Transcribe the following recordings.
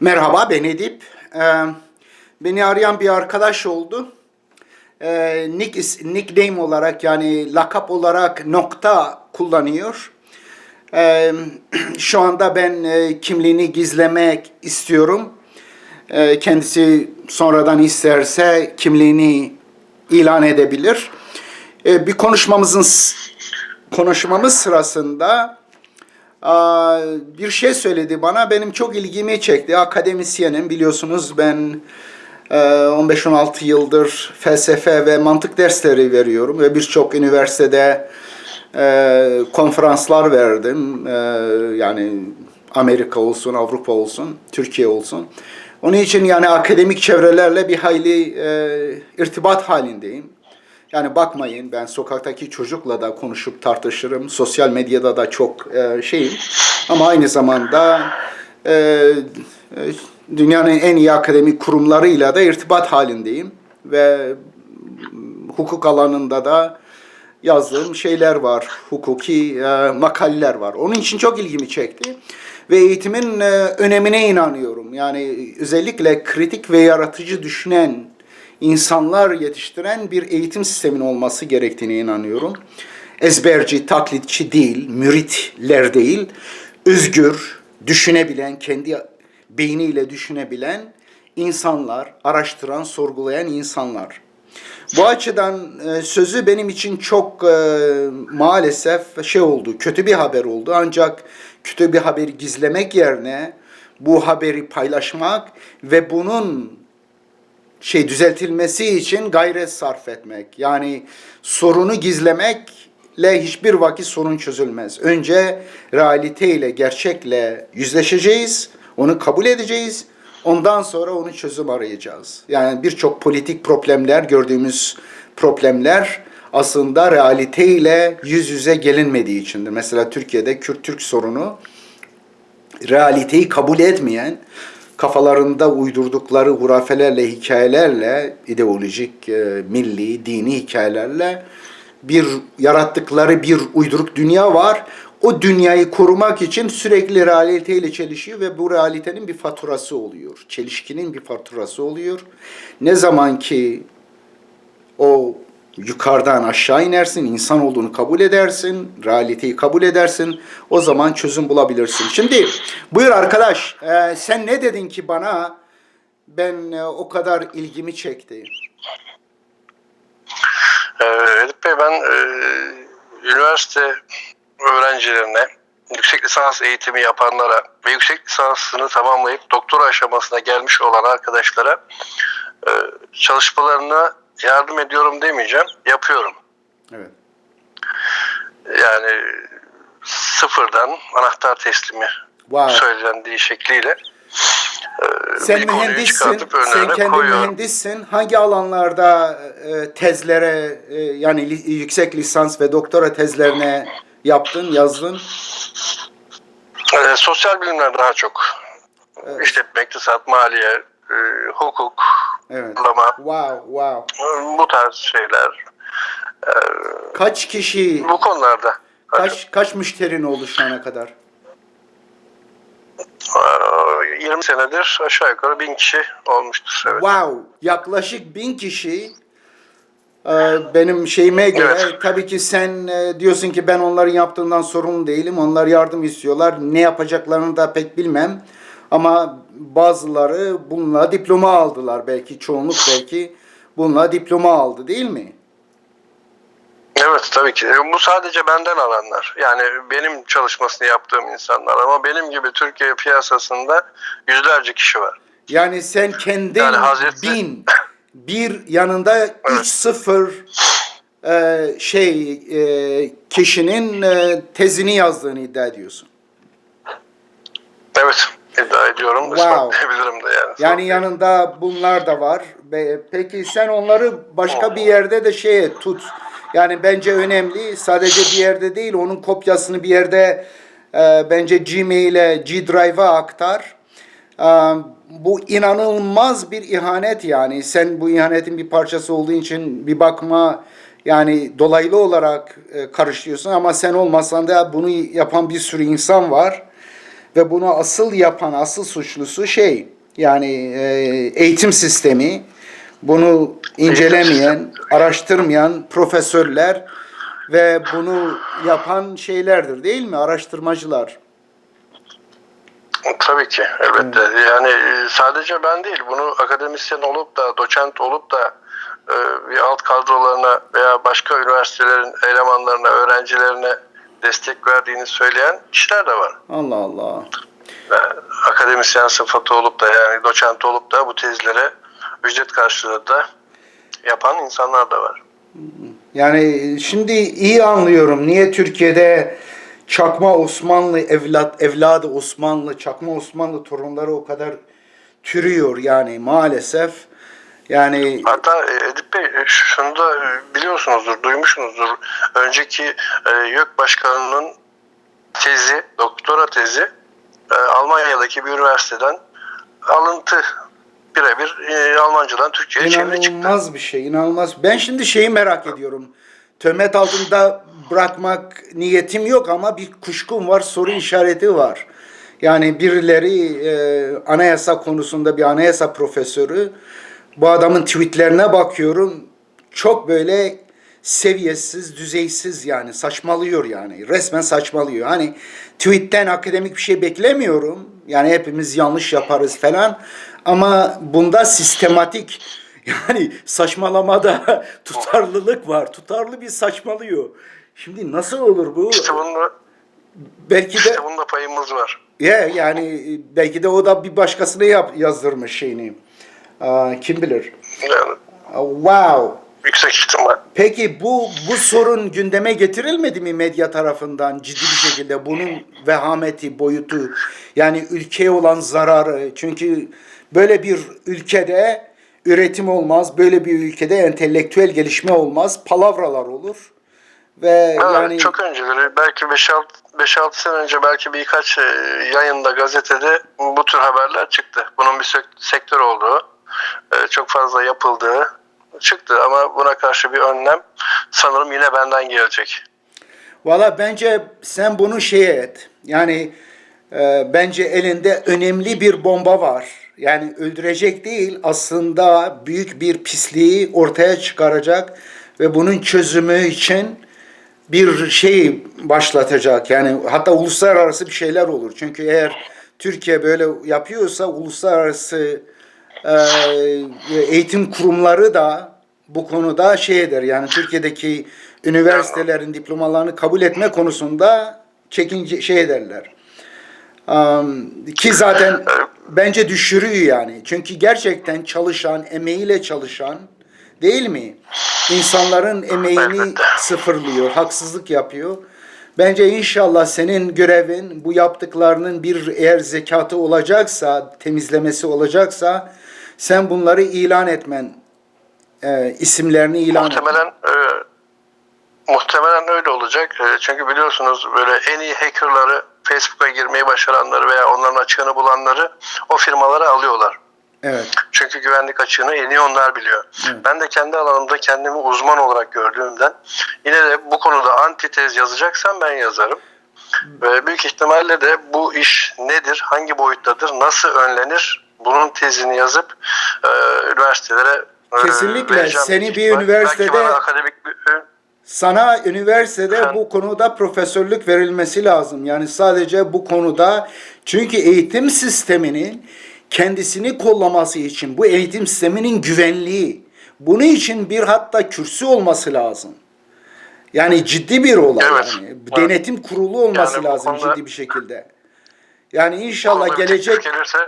Merhaba ben Edip. Ee, beni arayan bir arkadaş oldu. Ee, nick, nickname olarak yani lakap olarak nokta kullanıyor. Ee, şu anda ben e, kimliğini gizlemek istiyorum. Ee, kendisi sonradan isterse kimliğini ilan edebilir. Ee, bir konuşmamızın konuşmamız sırasında bir şey söyledi bana. Benim çok ilgimi çekti. Akademisyenim biliyorsunuz ben e, 15-16 yıldır felsefe ve mantık dersleri veriyorum ve birçok üniversitede e, konferanslar verdim. E, yani Amerika olsun, Avrupa olsun, Türkiye olsun. Onun için yani akademik çevrelerle bir hayli e, irtibat halindeyim. Yani bakmayın ben sokaktaki çocukla da konuşup tartışırım. Sosyal medyada da çok e, şeyim. Ama aynı zamanda e, e, dünyanın en iyi akademik kurumlarıyla da irtibat halindeyim. Ve hukuk alanında da yazdığım şeyler var. Hukuki e, makaleler var. Onun için çok ilgimi çekti. Ve eğitimin e, önemine inanıyorum. Yani özellikle kritik ve yaratıcı düşünen insanlar yetiştiren bir eğitim sistemin olması gerektiğine inanıyorum. Ezberci, taklitçi değil, müritler değil, özgür, düşünebilen, kendi beyniyle düşünebilen insanlar, araştıran, sorgulayan insanlar. Bu açıdan e, sözü benim için çok e, maalesef şey oldu, kötü bir haber oldu. Ancak kötü bir haberi gizlemek yerine bu haberi paylaşmak ve bunun şey düzeltilmesi için gayret sarf etmek. Yani sorunu gizlemekle hiçbir vakit sorun çözülmez. Önce realiteyle, gerçekle yüzleşeceğiz, onu kabul edeceğiz. Ondan sonra onu çözüm arayacağız. Yani birçok politik problemler, gördüğümüz problemler aslında realiteyle yüz yüze gelinmediği içindir. Mesela Türkiye'de Kürt-Türk sorunu realiteyi kabul etmeyen, kafalarında uydurdukları hurafelerle, hikayelerle, ideolojik, e, milli, dini hikayelerle bir yarattıkları bir uyduruk dünya var. O dünyayı korumak için sürekli realiteyle çelişiyor ve bu realitenin bir faturası oluyor. Çelişkinin bir faturası oluyor. Ne zaman ki o yukarıdan aşağı inersin, insan olduğunu kabul edersin, realiteyi kabul edersin. O zaman çözüm bulabilirsin. Şimdi buyur arkadaş, e, sen ne dedin ki bana? Ben e, o kadar ilgimi çekti. Ee, Edip Bey ben e, üniversite öğrencilerine, yüksek lisans eğitimi yapanlara ve yüksek lisansını tamamlayıp doktora aşamasına gelmiş olan arkadaşlara e, çalışmalarına yardım ediyorum demeyeceğim, yapıyorum. Evet. Yani sıfırdan anahtar teslimi Wow. söylendiği şekliyle e, Sen bir mühendissin, sen kendi koyuyorum. mühendissin. Hangi alanlarda e, tezlere, e, yani yüksek lisans ve doktora tezlerine yaptın, yazdın? Ee, sosyal bilimler daha çok. Evet. İşletme, iktisat, maliye, e, hukuk, Evet. uygulama, Wow, wow. e, bu tarz şeyler. Ee, Kaç kişi, bu konularda kaç kaç müşterin oldu şu ana kadar? Ee, 20 senedir aşağı yukarı bin kişi olmuştur. Evet. Wow, yaklaşık bin kişi e, benim şeyime göre Evet. tabii ki sen e, diyorsun ki ben onların yaptığından sorumlu değilim. Onlar yardım istiyorlar. Ne yapacaklarını da pek bilmem. Ama bazıları bununla diploma aldılar belki çoğunluk belki bununla diploma aldı değil mi? Evet tabii ki. E, Bu sadece benden alanlar. Yani benim çalışmasını yaptığım insanlar ama benim gibi Türkiye piyasasında yüzlerce kişi var. Yani sen kendin Yani Hazreti- bin bir yanında üç sıfır e, şey e, kişinin e, tezini yazdığını iddia ediyorsun. Evet iddia ediyorum. Wow. ispatlayabilirim de yani. Yani yanında bunlar da var. Peki sen onları başka bir yerde de şeye tut. Yani bence önemli. Sadece bir yerde değil, onun kopyasını bir yerde e, bence Gmail'e, G Drive'a aktar. E, bu inanılmaz bir ihanet yani. Sen bu ihanetin bir parçası olduğu için bir bakma yani dolaylı olarak e, karışıyorsun ama sen olmasan da bunu yapan bir sürü insan var. Ve bunu asıl yapan, asıl suçlusu şey yani e, eğitim sistemi. Bunu incelemeyen, araştırmayan profesörler ve bunu yapan şeylerdir değil mi? Araştırmacılar. Tabii ki elbette. Yani e, sadece ben değil bunu akademisyen olup da doçent olup da e, bir alt kadrolarına veya başka üniversitelerin elemanlarına, öğrencilerine destek verdiğini söyleyen kişiler de var. Allah Allah. Akademisyen sıfatı olup da yani doçent olup da bu tezlere ücret karşılığı da yapan insanlar da var. Yani şimdi iyi anlıyorum niye Türkiye'de çakma Osmanlı evlat evladı Osmanlı, çakma Osmanlı torunları o kadar türüyor yani maalesef. Yani Hatta e, Edip Bey e, şunu da e, biliyorsunuzdur, duymuşsunuzdur. Önceki e, YÖK Başkanı'nın tezi, doktora tezi e, Almanya'daki bir üniversiteden alıntı birebir e, Almancadan Türkçe'ye çeviri çıktı. inanılmaz bir şey, inanılmaz. Ben şimdi şeyi merak ediyorum. Töhmet altında bırakmak niyetim yok ama bir kuşkum var, soru işareti var. Yani birileri e, anayasa konusunda bir anayasa profesörü bu adamın tweetlerine bakıyorum. Çok böyle seviyesiz, düzeysiz yani saçmalıyor yani. Resmen saçmalıyor. Hani tweetten akademik bir şey beklemiyorum. Yani hepimiz yanlış yaparız falan. Ama bunda sistematik yani saçmalamada tutarlılık var. Tutarlı bir saçmalıyor. Şimdi nasıl olur bu? İşte bunda, Belki de işte bunda payımız var. ya yani belki de o da bir başkasına yap, yazdırmış şeyini. Kim bilir. Yani Wow. yüksek ihtimal. Peki bu bu sorun gündeme getirilmedi mi medya tarafından ciddi bir şekilde bunun vehameti, boyutu yani ülkeye olan zararı çünkü böyle bir ülkede üretim olmaz, böyle bir ülkede entelektüel gelişme olmaz, palavralar olur ve Evet, yani çok önceleri belki 5-6 5-6 sene önce belki birkaç e, yayında gazetede bu tür haberler çıktı. Bunun bir sek- sektör olduğu, e, çok fazla yapıldığı çıktı ama buna karşı bir önlem sanırım yine benden gelecek. Valla bence sen bunu şey et. Yani e, bence elinde önemli bir bomba var. Yani öldürecek değil aslında büyük bir pisliği ortaya çıkaracak ve bunun çözümü için bir şey başlatacak. Yani hatta uluslararası bir şeyler olur. Çünkü eğer Türkiye böyle yapıyorsa uluslararası eğitim kurumları da bu konuda şey eder. Yani Türkiye'deki üniversitelerin diplomalarını kabul etme konusunda çekince şey ederler. Ki zaten bence düşürüyor yani. Çünkü gerçekten çalışan, emeğiyle çalışan değil mi? İnsanların emeğini sıfırlıyor, haksızlık yapıyor. Bence inşallah senin görevin bu yaptıklarının bir eğer zekatı olacaksa, temizlemesi olacaksa sen bunları ilan etmen, e, isimlerini ilan etmen. Muhtemelen e, muhtemelen öyle olacak. E, çünkü biliyorsunuz böyle en iyi hackerları Facebook'a girmeyi başaranları veya onların açığını bulanları o firmalara alıyorlar. Evet. Çünkü güvenlik açığını en iyi onlar biliyor. Evet. Ben de kendi alanımda kendimi uzman olarak gördüğümden yine de bu konuda antitez yazacaksam ben yazarım. Ve büyük ihtimalle de bu iş nedir, hangi boyuttadır, nasıl önlenir bunun tezini yazıp e, üniversitelere e, Kesinlikle. Seni bir ihtimal. üniversitede- akademik bir Sana üniversitede Efendim? bu konuda profesörlük verilmesi lazım. Yani sadece bu konuda çünkü eğitim sisteminin kendisini kollaması için bu eğitim sisteminin güvenliği bunun için bir hatta kürsü olması lazım. Yani ciddi bir olay Evet. yani. Evet. Denetim kurulu olması Yani lazım konuda- ciddi bir şekilde. Yani bir gelecek gelirse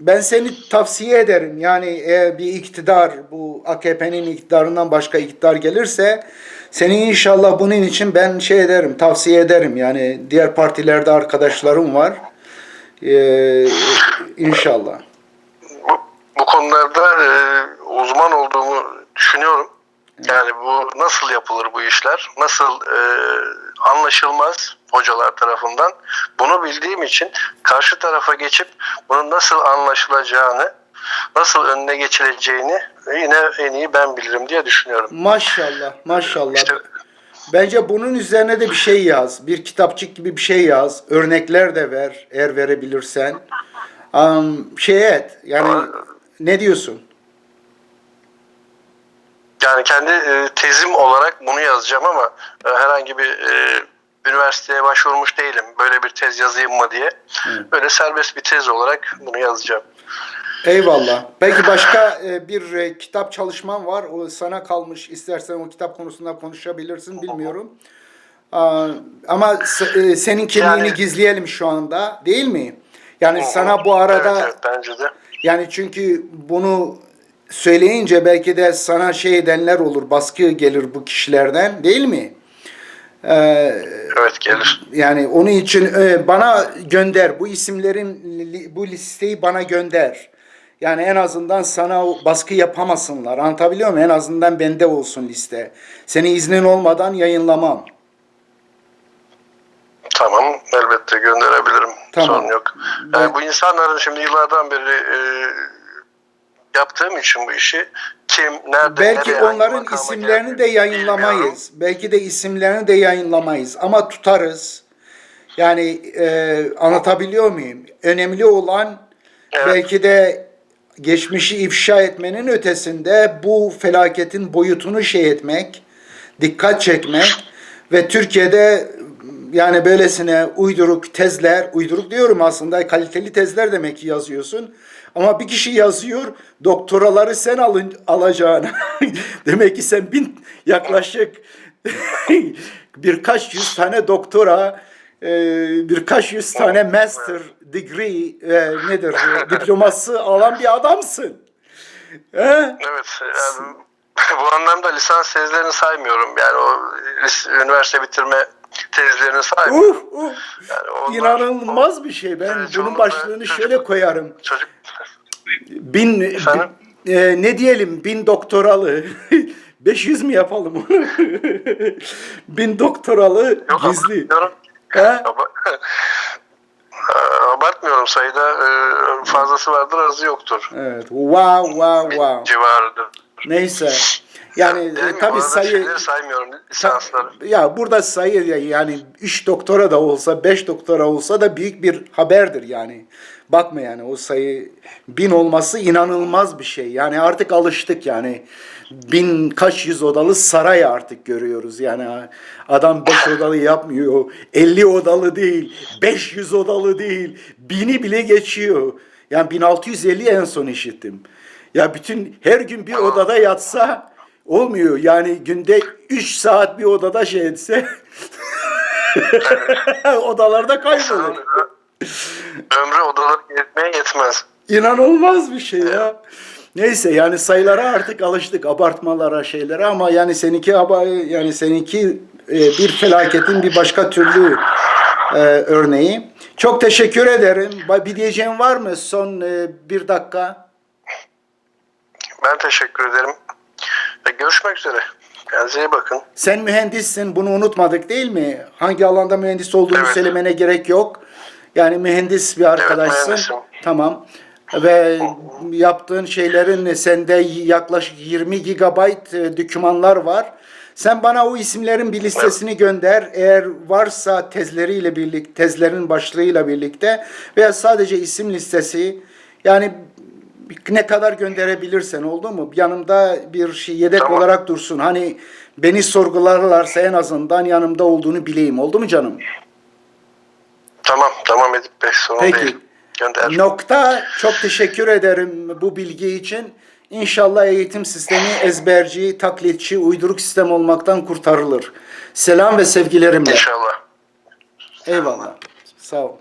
ben seni tavsiye ederim. Yani eğer bir iktidar bu AKP'nin iktidarından başka iktidar gelirse seni inşallah bunun için ben şey ederim, tavsiye ederim. Yani diğer partilerde arkadaşlarım var. Ee, inşallah. bu, bu konularda e, uzman olduğumu düşünüyorum. Yani bu nasıl yapılır bu işler? Nasıl e, anlaşılmaz hocalar tarafından? Bunu bildiğim için karşı tarafa geçip bunun nasıl anlaşılacağını, nasıl önüne geçileceğini yine en iyi ben bilirim diye düşünüyorum. Maşallah, maşallah. İşte Bence bunun üzerine de bir şey yaz. Bir kitapçık gibi bir şey yaz. Örnekler de ver eğer verebilirsen. Am, şey et. Yani ne diyorsun? Yani kendi e, tezim olarak bunu yazacağım ama e, herhangi bir e, üniversiteye başvurmuş değilim. Böyle bir tez yazayım mı diye. Böyle serbest bir tez olarak bunu yazacağım. Eyvallah. Belki başka e, bir e, kitap çalışman var. O sana kalmış. İstersen o kitap konusunda konuşabilirsin. Bilmiyorum. Ama e, senin kimliğini Yani- gizleyelim şu anda. Değil mi? Yani sana bu arada Evet, evet, bence de. Yani çünkü bunu söyleyince belki de sana şey edenler olur, baskı gelir bu kişilerden değil mi? Ee, Evet gelir. yani onun için e, bana gönder, bu isimlerin li- bu listeyi bana gönder. Yani en azından sana baskı yapamasınlar. Anlatabiliyor muyum? En azından bende olsun liste. Senin iznin olmadan yayınlamam. Tamam elbette gönderebilirim. Tamam. Sorun yok. Yani bu insanların şimdi yıllardan beri e, yaptığım için bu işi kim, nerede, Belki nereye, onların isimlerini de bilmiyorum. yayınlamayız. Belki de isimlerini de yayınlamayız ama tutarız. Yani e, anlatabiliyor muyum? Önemli olan Evet. belki de geçmişi ifşa etmenin ötesinde bu felaketin boyutunu şey etmek, dikkat çekmek ve Türkiye'de yani böylesine uyduruk tezler, uyduruk diyorum aslında kaliteli tezler demek ki yazıyorsun. Ama bir kişi yazıyor, doktoraları sen alın, alacağını. demek ki sen bin yaklaşık birkaç yüz tane doktora, e, birkaç yüz tane master degree e, nedir diploması alan bir adamsın. He? Evet. Yani, bu anlamda lisans tezlerini saymıyorum. Yani o üniversite bitirme tezlerini saymıyorum. Uf, uf. Yani onlar- İnanılmaz bir şey. Ben Evet, bunun başlığını çocuk- şöyle koyarım. Çocuk Bin, Efendim? bin- e, ne diyelim bin doktoralı. 500 mi yapalım onu? bin doktoralı yok gizli. abartmıyorum. Abartmıyorum sayıda e, fazlası vardır azı yoktur. Evet. Wow, wow, wow. Civarıdır. Neyse. Yani e, tabii sayı saymıyorum lisansları. ya burada sayı ya- yani 3 doktora da olsa 5 doktora olsa da büyük bir haberdir yani. Bakma yani o sayı bin olması inanılmaz bir şey. Yani artık alıştık yani. Bin kaç yüz odalı saray artık görüyoruz. Yani adam 5 odalı yapmıyor. 50 odalı değil. 500 odalı değil. Bini bile geçiyor. Yani 1650 en son işittim. Ya bütün her gün bir odada yatsa olmuyor. Yani günde 3 saat bir odada şey etse odalarda kaybolur. Ömrü odaları yetmeye yetmez. İnanılmaz bir şey ya. Neyse yani sayılara artık alıştık abartmalara şeylere ama yani seninki yani seninki e, bir felaketin bir başka türlü e, örneği. Çok teşekkür ederim. Bir diyeceğin var mı son e, bir dakika? Ben teşekkür ederim. Ve görüşmek üzere. Kendinize iyi bakın. Sen mühendissin bunu unutmadık değil mi? Hangi alanda mühendis olduğunu Evet. söylemene gerek yok. Yani mühendis bir arkadaşsın. mühendisim. tamam. Ve yaptığın şeylerin sende yaklaşık 20 gigabayt e, dokümanlar var. Sen bana o isimlerin bir listesini gönder. Eğer varsa tezleriyle birlikte, tezlerin başlığıyla birlikte veya sadece isim listesi yani ne kadar gönderebilirsen oldu mu? Yanımda bir şey yedek Tamam. olarak dursun. Hani beni sorgularlarsa en azından yanımda olduğunu bileyim. Oldu mu canım? Tamam, tamam Edip Bey. Sorun Peki. değil. Gönder. Nokta. Çok teşekkür ederim bu bilgi için. İnşallah eğitim sistemi ezberci, taklitçi, uyduruk sistem olmaktan kurtarılır. Selam ve sevgilerimle. İnşallah. Eyvallah. Sağ ol.